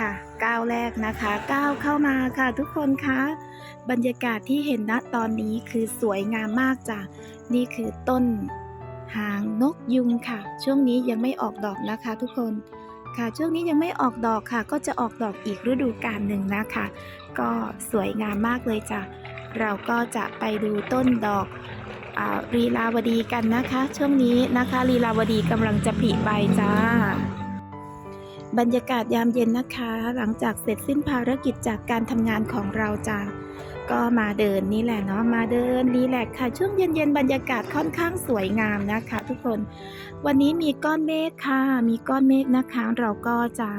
ค่ะก้าวแรกนะคะก้าวเข้ามาค่ะทุกคนคะบรรยากาศที่เห็นณตอนนี้คือสวยงามมากจ้ะนี่คือต้นหางนกยุงค่ะ ช่วงนี้ยังไม่ออกดอกนะคะ ทุกคนค่ะ ช่วงนี้ยังไม่ออกดอกค่ะ ก็จะออกดอกอีกฤดูกาลหนึ่งนะคะ ก็สวยงามมากเลยจ้ะเราก็จะไปดูต้นดอกอาลีลาวดีกันนะคะ ช่วงนี้นะคะลีลาวดีกำลังจะผลิใบจ้า บรรยากาศยามเย็นนะคะ หลังจากเสร็จสิ้นภารกิจจากการทำงานของเราจ้าก็มาเดินนี่แหละเนาะมาเดินรีแลกค่ะ ช่วงเย็นๆบรรยากาศค่อนข้างสวยงามนะคะ ทุกคน วันนี้มีก้อนเมฆค่ะ มีก้อนเมฆนะคะ เราก็จะ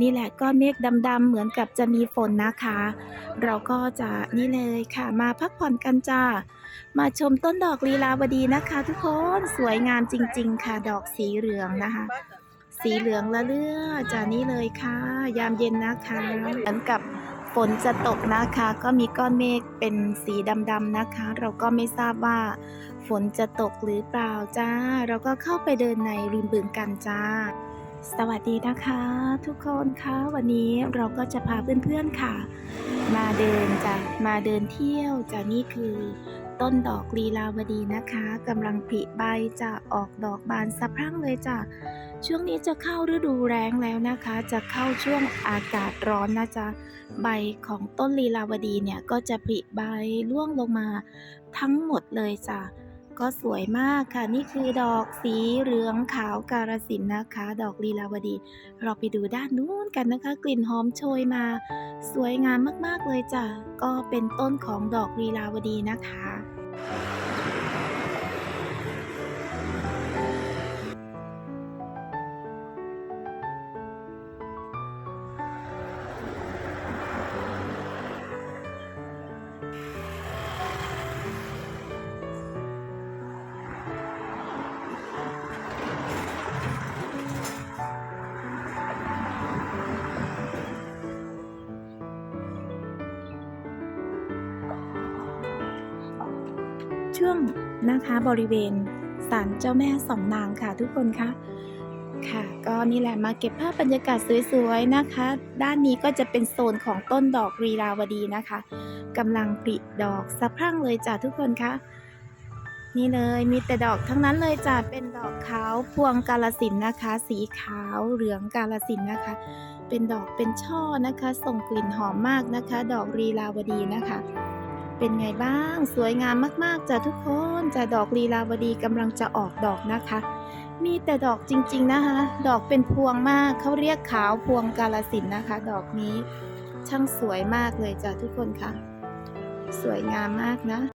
นี่แหละก้อนเมฆดำๆเหมือนกับจะมีฝนนะคะ เราก็จะนี่เลยค่ะ มาพักผ่อนกันจ้ามาชมต้นดอกลีลาวดีนะคะ ทุกคนสวยงามจริง ๆ ค่ะดอกสีเหลืองนะคะ สีเหลืองละเลือจะนี่เลยค่ะ ยามเย็นนะคะเหมือนกับฝนจะตกนะคะ ก็มีก้อนเมฆเป็นสีดำๆนะคะ เราก็ไม่ทราบว่าฝนจะตกหรือเปล่าจ้า เราก็เข้าไปเดินในริมบึงกันจ้า สวัสดีนะคะ ทุกคนคะวันนี้เราก็จะพาเพื่อนๆค่ะ มาเดินจ้ะมาเดินเที่ยวจ้ะนี่คือ ต้นดอกลีลาวดีนะคะกำลังผลิใบจะออกดอกบานสะพรั่งเลยจ้ะช่วงนี้จะเข้าฤดูแรงแล้วนะคะ จะเข้าช่วงอากาศร้อนนะจ๊ะใบของต้นลีลาวดีเนี่ยก็จะผลิใบร่วงลงมาทั้งหมดเลยจ้ะ ก็สวยมากค่ะ นี่คือดอกสีเหลืองขาวการสินนะคะ ดอกลีลาวดี เราไปดูด้านนู้นกันนะคะ กลิ่นหอมโชยมา สวยงามมากๆเลยจ้ะ ก็เป็นต้นของดอกลีลาวดีนะคะ ช่วงนะคะบริเวณศาลเจ้าแม่สองนางค่ะทุกคนคะค่ะ ก็นี่แหละมาเก็บภาพบรรยากาศสวยๆนะคะ ด้านนี้ก็จะเป็นโซนของต้นดอกรีลาวดีนะคะกำลังปริดอกสะพรั่งเลยจ้ะทุกคนคะนี่เลยมีแต่ดอกทั้งนั้นเลยจ้ะเป็นดอกขาวพวงกาลสินนะคะ สีขาวเหลืองกาลสินนะคะ เป็นดอกเป็นช่อนะคะ ส่งกลิ่นหอมมากนะคะ ดอกรีลาวดีนะคะ เป็นไงบ้าง สวยงามมากๆจ้ะทุกคนจะดอกลีลาวดีกำลังจะออกดอกนะคะ มีแต่ดอกจริงๆนะคะ ดอกเป็นพวงมากเขาเรียกขาวพวงกาลสินนะคะ ดอกนี้ช่างสวยมากเลยจ้ะทุกคนค่ะ สวยงามมากนะ